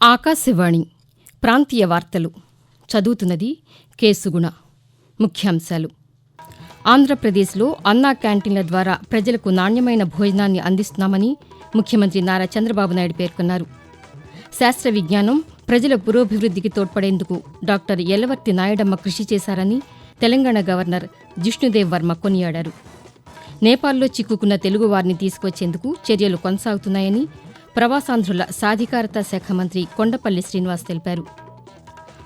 ఆకాశవాణి ప్రాంతీయ వార్తలు. చదువుతున్నది కేసుగుణ. ముఖ్యాంశాలు. ఆంధ్రప్రదేశ్లో అన్నా క్యాంటీన్ల ద్వారా ప్రజలకు నాణ్యమైన భోజనాన్ని అందిస్తున్నామని ముఖ్యమంత్రి నారా చంద్రబాబు నాయుడు పేర్కొన్నారు. శాస్త్ర విజ్ఞానం ప్రజల పురోభివృద్ధికి తోడ్పడేందుకు డాక్టర్ ఎల్లవర్తి నాయుడమ్మ కృషి చేశారని తెలంగాణ గవర్నర్ జిష్ణుదేవ్ వర్మ కొనియాడారు. నేపాల్లో చిక్కుకున్న తెలుగువారిని తీసుకొచ్చేందుకు చర్యలు కొనసాగుతున్నాయని ప్రవాసాంధ్రుల సాధికారత శాఖ మంత్రి కొండపల్లి శ్రీనివాస్ తెలిపారు.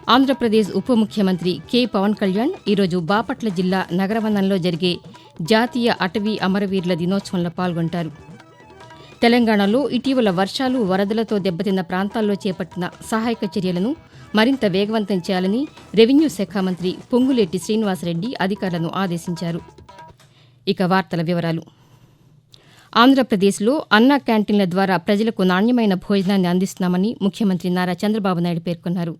ఆంధ్రప్రదేశ్ ఉప ముఖ్యమంత్రి కె పవన్ కళ్యాణ్ ఈరోజు బాపట్ల జిల్లా నగరవనంలో జరిగే జాతీయ అటవీ అమరవీరుల దినోత్సవంలో పాల్గొంటారు. తెలంగాణలో ఇటీవల వర్షాలు వరదలతో దెబ్బతిన్న ప్రాంతాల్లో చేపట్టిన సహాయక చర్యలను మరింత వేగవంతం చేయాలని రెవెన్యూ శాఖ మంత్రి పొంగులేటి శ్రీనివాసరెడ్డి అధికారులను ఆదేశించారు. ఇక వార్తల వివరాలు. ఆంధ్రప్రదేశ్లో అన్నా క్యాంటీన్ల ద్వారా ప్రజలకు నాణ్యమైన భోజనాన్ని అందిస్తున్నామని ముఖ్యమంత్రి నారా చంద్రబాబు నాయుడు పేర్కొన్నారు.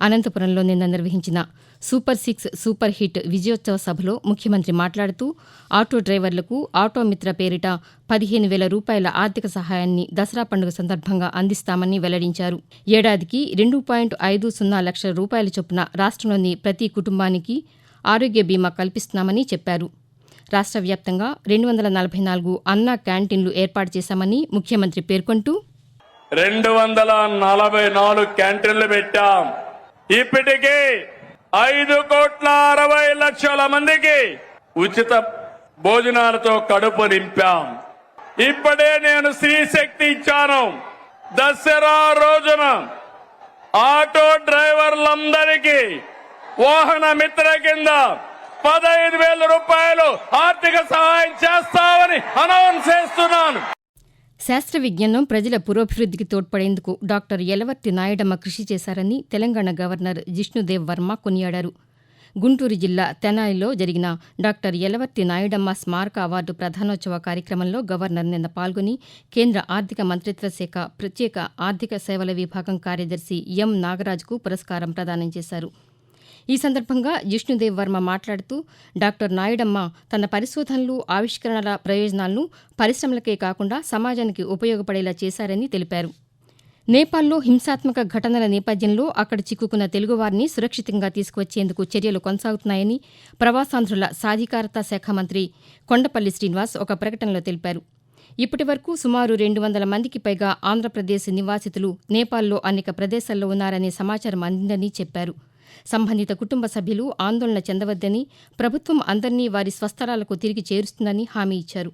అనంతపురంలో నిన్న నిర్వహించిన సూపర్ సిక్స్ సూపర్ హిట్ విజయోత్సవ సభలో ముఖ్యమంత్రి మాట్లాడుతూ ఆటో డ్రైవర్లకు ఆటో మిత్ర పేరిట పదిహేను వేల రూపాయల ఆర్థిక సహాయాన్ని దసరా పండుగ సందర్భంగా అందిస్తామని వెల్లడించారు. ఏడాదికి రెండు పాయింట్ ఐదు సున్నా లక్షల రూపాయల చొప్పున రాష్ట్రంలోని ప్రతి కుటుంబానికి ఆరోగ్య బీమా కల్పిస్తున్నామని చెప్పారు. రాష్ట్ర వ్యాప్తంగా రెండు వందల నలభై నాలుగు అన్నా క్యాంటీన్లు ఏర్పాటు చేశామని ముఖ్యమంత్రి పేర్కొంటూ రెండు వందల నలభై నాలుగు క్యాంటీన్లు పెట్టాం. ఇప్పటికీ ఐదు కోట్ల అరవై లక్షల మందికి ఉచిత భోజనాలతో కడుపు నింపాం. ఇప్పుడే నేను స్త్రీశక్తి ఇచ్చాను. దసరా రోజున ఆటో డ్రైవర్లందరికీ వాహన మిత్ర కింద పదహైదు వేల రూపాయలు ఆర్థిక సహాయం చేస్తామని అనౌన్స్ చేస్తున్నాను. శాస్త్ర విజ్ఞానం ప్రజల పురోభివృద్ధికి తోడ్పడేందుకు డాక్టర్ యలవర్తి నాయుడమ్మ కృషి చేశారని తెలంగాణ గవర్నర్ జిష్ణుదేవ్ వర్మ కొనియాడారు. గుంటూరు జిల్లా తెనాయిలో జరిగిన డాక్టర్ యలవర్తి నాయుడమ్మ స్మారక అవార్డు ప్రధానోత్సవ కార్యక్రమంలో గవర్నర్ నిన్న పాల్గొని కేంద్ర ఆర్థిక మంత్రిత్వ శాఖ ప్రత్యేక ఆర్థిక సేవల విభాగం కార్యదర్శి ఎం నాగరాజుకు పురస్కారం ప్రదానం చేశారు. ఈ సందర్భంగా జిష్ణుదేవ్ వర్మ మాట్లాడుతూ డాక్టర్ నాయుడమ్మ తన పరిశోధనలు ఆవిష్కరణల ప్రయోజనాలను పరిశ్రమలకే కాకుండా సమాజానికి ఉపయోగపడేలా చేశారని తెలిపారు. నేపాల్లో హింసాత్మక ఘటనల నేపథ్యంలో అక్కడ చిక్కుకున్న తెలుగువారిని సురక్షితంగా తీసుకువచ్చేందుకు చర్యలు కొనసాగుతున్నాయని ప్రవాసాంధ్రుల సాధికారత శాఖ మంత్రి కొండపల్లి శ్రీనివాస్ ఒక ప్రకటనలో తెలిపారు. ఇప్పటి వరకు సుమారు రెండు వందల మందికి పైగా ఆంధ్రప్రదేశ్ నివాసితులు నేపాల్లో అనేక ప్రదేశాల్లో ఉన్నారనే సమాచారం అందిందని చెప్పారు. సంబంధిత కుటుంబ సభ్యులు ఆందోళన చెందవద్దని ప్రభుత్వం అందరినీ వారి స్వస్థలాలకు తిరిగి చేరుస్తుందని హామీ ఇచ్చారు.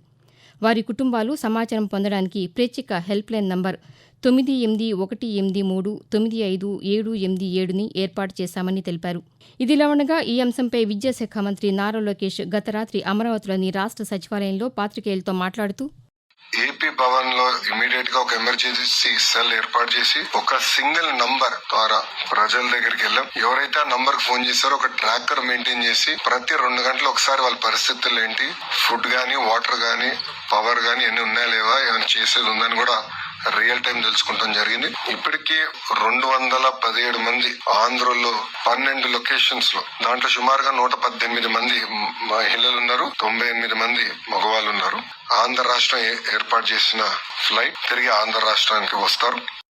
వారి కుటుంబాలు సమాచారం పొందడానికి ప్రత్యేక హెల్ప్ లైన్ నంబర్ తొమ్మిది ఎనిమిది ఒకటి ఎనిమిది మూడు తొమ్మిది ఐదు ఏడు ఎనిమిది ఏడుని ఏర్పాటు చేశామని తెలిపారు. ఇదిలా ఉండగా ఈ అంశంపై విద్యాశాఖ మంత్రి నారా లోకేష్ గత రాత్రి అమరావతిలోని రాష్ట్ర సచివాలయంలో పాతికేయులతో మాట్లాడుతూ ఏపీ భవన్లో ఇమీడియట్గా ఒక ఎమర్జెన్సీ సెల్ ఏర్పాటు చేసి ఒక సింగిల్ నంబర్ ద్వారా ప్రజల దగ్గరికి వెళ్ళాం. ఎవరైతే ఆ నంబర్కి ఫోన్ చేస్తారో ఒక ట్రాకర్ మెయింటైన్ చేసి ప్రతి రెండు గంటలు ఒకసారి వాళ్ళ పరిస్థితులు ఏంటి? ఫుడ్ గానీ వాటర్ గానీ పవర్ గానీ ఎన్ని ఉన్నాయా లేవా ఏమైనా చేసేది ఉందని కూడా రియల్ టైం తెలుసుకుంటాం జరిగింది. ఇప్పటికీ రెండు వందల పదిహేడు మంది ఆంధ్రలో పన్నెండు లొకేషన్స్లో దాంట్లో సుమారుగా నూట పద్దెనిమిది మంది మహిళలు ఉన్నారు తొంభై ఎనిమిది మంది మగవాళ్ళు ఉన్నారు. ఆంధ్ర రాష్ట్రం ఏ- ఏర్పాటు చేసిన ఫ్లైట్ తిరిగి ఆంధ్ర రాష్ట్రానికి వస్తారు.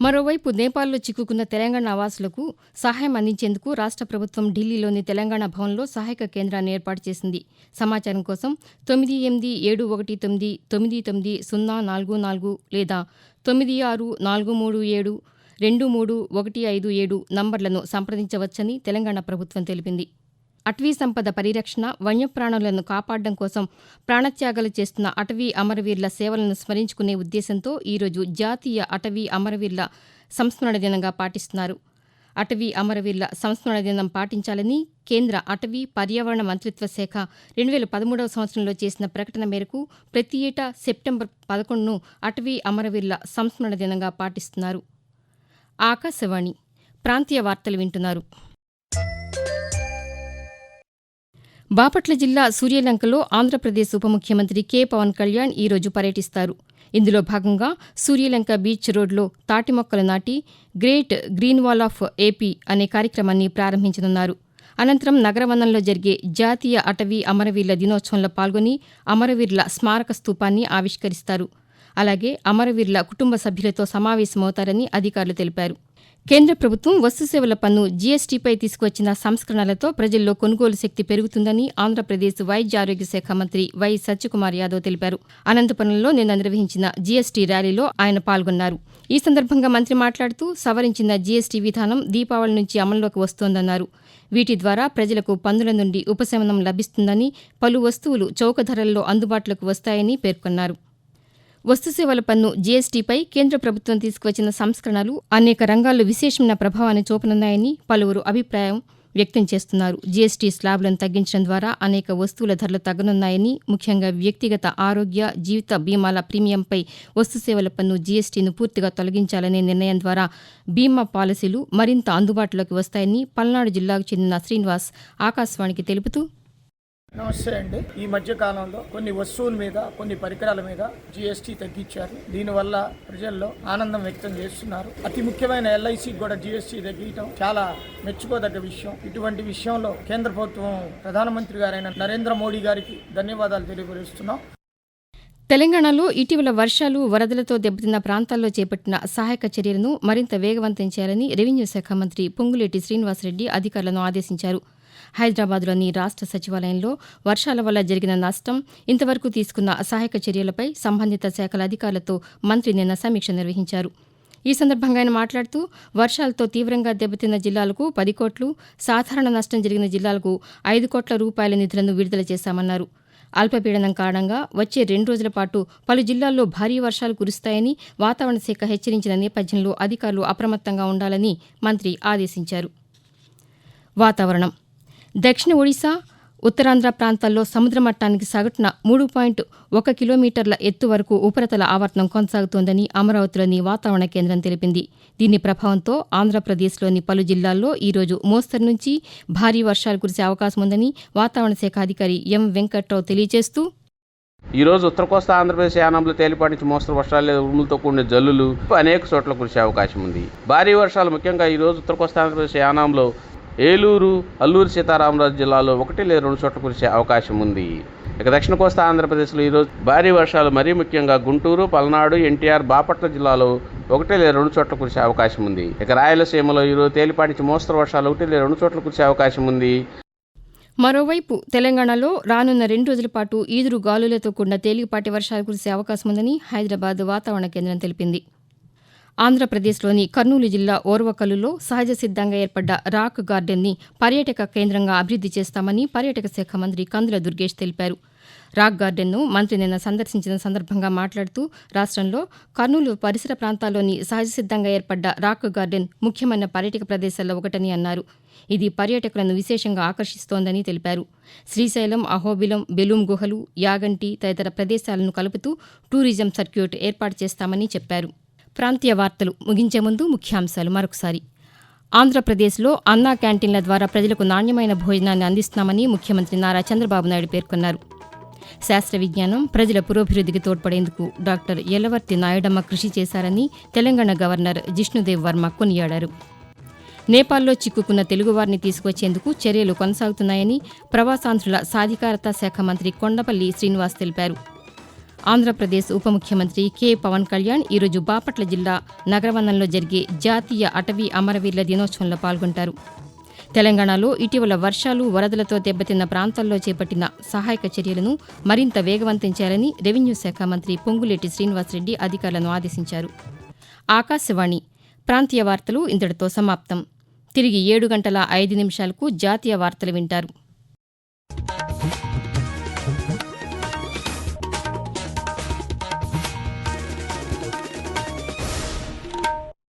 మరోవైపు నేపాల్లో చిక్కుకున్న తెలంగాణ ఆవాసులకు సహాయం అందించేందుకు రాష్ట్ర ప్రభుత్వం ఢిల్లీలోని తెలంగాణ భవన్లో సహాయక కేంద్రాన్ని ఏర్పాటు చేసింది. సమాచారం కోసం తొమ్మిది ఎనిమిది ఏడు ఒకటి తొమ్మిది తొమ్మిది తొమ్మిది సున్నా నాలుగు నాలుగు లేదా తొమ్మిది ఆరు నాలుగు మూడు ఏడు రెండు మూడు ఒకటి ఐదు ఏడు నంబర్లను సంప్రదించవచ్చని తెలంగాణ ప్రభుత్వం తెలిపింది. అటవీ సంపద పరిరక్షణ వన్యప్రాణులను కాపాడడం కోసం ప్రాణత్యాగాలు చేస్తున్న అటవీ అమరవీరుల సేవలను స్మరించుకునే ఉద్దేశంతో ఈరోజు జాతీయ అటవీ అమరవీరుల సంస్మరణ దినంగా పాటిస్తున్నారు. అటవీ అమరవీరుల సంస్మరణ దినం పాటించాలని కేంద్ర అటవీ పర్యావరణ మంత్రిత్వ శాఖ రెండు వేల పదమూడవ సంవత్సరంలో చేసిన ప్రకటన మేరకు ప్రతి ఏటా సెప్టెంబర్ పదకొండును అటవీ అమరవీరుల సంస్మరణ దినంగా పాటిస్తున్నారు. ఆకాశవాణి ప్రాంతీయ వార్తలు వింటున్నారు. బాపట్ల జిల్లా సూర్యలంకలో ఆంధ్రప్రదేశ్ ఉప ముఖ్యమంత్రి కె. పవన్ కళ్యాణ్ ఈరోజు పర్యటిస్తారు. ఇందులో భాగంగా సూర్యలంక బీచ్ రోడ్లో తాటి మొక్కలు నాటి great green wall of AP అనే కార్యక్రమాన్ని ప్రారంభించనున్నారు. అనంతరం నగరవనంలో జరిగే జాతీయ అటవీ అమరవీరుల దినోత్సవంలో పాల్గొని అమరవీరుల స్మారక స్తూపాన్ని ఆవిష్కరిస్తారు. అలాగే అమరవీరుల కుటుంబ సభ్యులతో సమావేశమవుతారని అధికారులు తెలిపారు. కేంద్ర ప్రభుత్వం వస్తుసేవల పన్ను జీఎస్టీపై తీసుకువచ్చిన సంస్కరణలతో ప్రజల్లో కొనుగోలు శక్తి పెరుగుతుందని ఆంధ్రప్రదేశ్ వైద్య ఆరోగ్య శాఖ మంత్రి వై సత్యకుమార్ యాదవ్ తెలిపారు. అనంతపురంలో నిన్న నిర్వహించిన జీఎస్టీ ర్యాలీలో ఆయన పాల్గొన్నారు. ఈ సందర్భంగా మంత్రి మాట్లాడుతూ సవరించిన జీఎస్టీ విధానం దీపావళి నుంచి అమల్లోకి వస్తోందన్నారు. వీటి ద్వారా ప్రజలకు పన్నుల నుండి ఉపశమనం లభిస్తుందని పలు వస్తువులు చౌక ధరల్లో అందుబాటులోకి వస్తాయని పేర్కొన్నారు. వస్తుసేవల పన్ను జీఎస్టీపై కేంద్ర ప్రభుత్వం తీసుకువచ్చిన సంస్కరణలు అనేక రంగాల్లో విశేషమైన ప్రభావాన్ని చూపనున్నాయని పలువురు అభిప్రాయం వ్యక్తం చేస్తున్నారు. జీఎస్టీ స్లాబ్లను తగ్గించడం ద్వారా అనేక వస్తువుల ధరలు తగ్గనున్నాయని ముఖ్యంగా వ్యక్తిగత ఆరోగ్య జీవిత బీమాల ప్రీమియంపై వస్తుసేవల పన్ను జీఎస్టీని పూర్తిగా తొలగించాలనే నిర్ణయం ద్వారా బీమా పాలసీలు మరింత అందుబాటులోకి వస్తాయని పల్నాడు జిల్లాకు చెందిన శ్రీనివాస్ ఆకాశవాణికి తెలుపుతూ నమస్తే అండి. ఈ మధ్య కాలంలో కొన్ని వస్తువుల మీద కొన్ని పరికరాల మీద జిఎస్టీ తగ్గించారు. దీనివల్ల ప్రజల్లో ఆనందం వ్యక్తం చేస్తున్నారు. అతి ముఖ్యమైన ఎల్ఐసి కూడా జిఎస్టీ తగ్గించడం చాలా మెచ్చుకోదగ్గ విషయం. ఇటువంటి విషయంలో కేంద్ర ప్రభుత్వం ప్రధానమంత్రి గారైన నరేంద్ర మోడీ గారికి ధన్యవాదాలు తెలియపరుస్తున్నాం. తెలంగాణలో ఇటీవల వర్షాలు వరదలతో దెబ్బతిన్న ప్రాంతాల్లో చేపట్టిన సహాయక చర్యలను మరింత వేగవంతం చేయాలని రెవెన్యూ శాఖ మంత్రి పొంగులేటి శ్రీనివాసరెడ్డి అధికారులను ఆదేశించారు. హైదరాబాద్లోని రాష్ట్ర సచివాలయంలో వర్షాల వల్ల జరిగిన నష్టం ఇంతవరకు తీసుకున్న సహాయక చర్యలపై సంబంధిత శాఖల అధికారులతో మంత్రి నిన్న సమీక్ష నిర్వహించారు. ఈ సందర్భంగా ఆయన మాట్లాడుతూ వర్షాలతో తీవ్రంగా దెబ్బతిన్న జిల్లాలకు పది కోట్లు సాధారణ నష్టం జరిగిన జిల్లాలకు ఐదు కోట్ల రూపాయల నిధులను విడుదల చేశామన్నారు. అల్పపీడనం కారణంగా వచ్చే రెండు రోజుల పాటు పలు జిల్లాల్లో భారీ వర్షాలు కురుస్తాయని వాతావరణ శాఖ హెచ్చరించిన నేపథ్యంలో అధికారులు అప్రమత్తంగా ఉండాలని మంత్రి ఆదేశించారు. వాతావరణం దక్షిణ ఒడిశా ఉత్తరాంధ్ర ప్రాంతాల్లో సముద్ర మట్టానికి సగటున మూడు పాయింట్ ఒక కిలోమీటర్ల ఎత్తు వరకు ఉపరితల ఆవర్తనం కొనసాగుతోందని అమరావతిలోని వాతావరణ కేంద్రం తెలిపింది. దీని ప్రభావంతో ఆంధ్రప్రదేశ్లోని పలు జిల్లాల్లో ఈరోజు మోస్తరు నుంచి భారీ వర్షాలు కురిసే అవకాశం ఉందని వాతావరణ శాఖ అధికారి ఎం వెంకట్రావు తెలియజేస్తూ ఈ రోజు ఉత్తర కోస్తా ఆంధ్రప్రదేశ్ యానంలో తేలిపాటి నుంచి మోస్తరు వర్షాలు లేదా ఉరుములతో కూడిన జల్లులు అనేక చోట్ల కురిసే అవకాశం ఉంది. భారీ వర్షాలు ముఖ్యంగా ఈ రోజు ఉత్తర కోస్తా ఆంధ్రప్రదేశ్ యానంలో ఏలూరు అల్లూరు సీతారామరాజు జిల్లాలో ఒకటి లేదా రెండు చోట్ల కురిసే అవకాశం ఉంది. ఇక దక్షిణ కోస్తా ఆంధ్రప్రదేశ్లో ఈరోజు భారీ వర్షాలు మరీ ముఖ్యంగా గుంటూరు పల్నాడు ఎన్టీఆర్ బాపట్ల జిల్లాలో ఒకటి లేదా రెండు చోట్ల కురిసే అవకాశం ఉంది. ఇక రాయలసీమలో ఈరోజు తేలిపాటి నుంచి మోస్తరు వర్షాలు ఒకటి లేదా రెండు చోట్ల కురిసే అవకాశం ఉంది. మరోవైపు తెలంగాణలో రానున్న రెండు రోజుల పాటు ఈదురు గాలులతో కూడిన తేలికపాటి వర్షాలు కురిసే అవకాశం ఉందని హైదరాబాద్ వాతావరణ కేంద్రం తెలిపింది. ఆంధ్రప్రదేశ్లోని కర్నూలు జిల్లా ఓర్వకల్లులో సహజ సిద్దంగా ఏర్పడ్డ రాక్ గార్డెన్ని పర్యాటక కేంద్రంగా అభివృద్ది చేస్తామని పర్యాటక శాఖ మంత్రి కందుల దుర్గేష్ తెలిపారు. రాక్ గార్డెన్ను మంత్రి నిన్న సందర్శించిన సందర్భంగా మాట్లాడుతూ రాష్ట్రంలో కర్నూలు పరిసర ప్రాంతాల్లోని సహజ సిద్దంగా ఏర్పడ్డ రాక్ గార్డెన్ ముఖ్యమైన పర్యాటక ప్రదేశాల్లో ఒకటని అన్నారు. ఇది పర్యాటకులను విశేషంగా ఆకర్షిస్తోందని తెలిపారు. శ్రీశైలం అహోబిలం బెలూం గుహలు యాగంటి తదితర ప్రదేశాలను కలుపుతూ టూరిజం సర్క్యూట్ ఏర్పాటు చేస్తామని చెప్పారు. ప్రాంతీయ వార్తలు ముగించే ముందు ముఖ్యాంశాలు మరొకసారి. ఆంధ్రప్రదేశ్లో అన్నా క్యాంటీన్ల ద్వారా ప్రజలకు నాణ్యమైన భోజనాన్ని అందిస్తున్నామని ముఖ్యమంత్రి నారా చంద్రబాబు నాయుడు పేర్కొన్నారు. శాస్త్ర విజ్ఞానం ప్రజల పురోభివృద్ధికి తోడ్పడేందుకు డాక్టర్ ఎల్లవర్తి నాయుడమ్మ కృషి చేశారని తెలంగాణ గవర్నర్ జిష్ణుదేవ్ వర్మ కొనియాడారు. నేపాల్లో చిక్కుకున్న తెలుగువారిని తీసుకొచ్చేందుకు చర్యలు కొనసాగుతున్నాయని ప్రవాసాంధ్రుల సాధికారత శాఖ మంత్రి కొండపల్లి శ్రీనివాస్ తెలిపారు. ఆంధ్రప్రదేశ్ ఉప ముఖ్యమంత్రి కె. పవన్ కళ్యాణ్ ఈరోజు బాపట్ల జిల్లా నగరవనంలో జరిగే జాతీయ అటవీ అమరవీరుల దినోత్సవంలో పాల్గొంటారు. తెలంగాణలో ఇటీవల వర్షాలు వరదలతో దెబ్బతిన్న ప్రాంతాల్లో చేపట్టిన సహాయక చర్యలను మరింత వేగవంతం చేయాలని రెవెన్యూ శాఖ మంత్రి పొంగులేటి శ్రీనివాసరెడ్డి అధికారులను ఆదేశించారు. ఆకాశవాణి ప్రాంతీయ వార్తలు ఇంతటితో సమాప్తం. తిరిగి ఏడు గంటల ఐదు నిమిషాలకు జాతీయ వార్తలు వింటారు.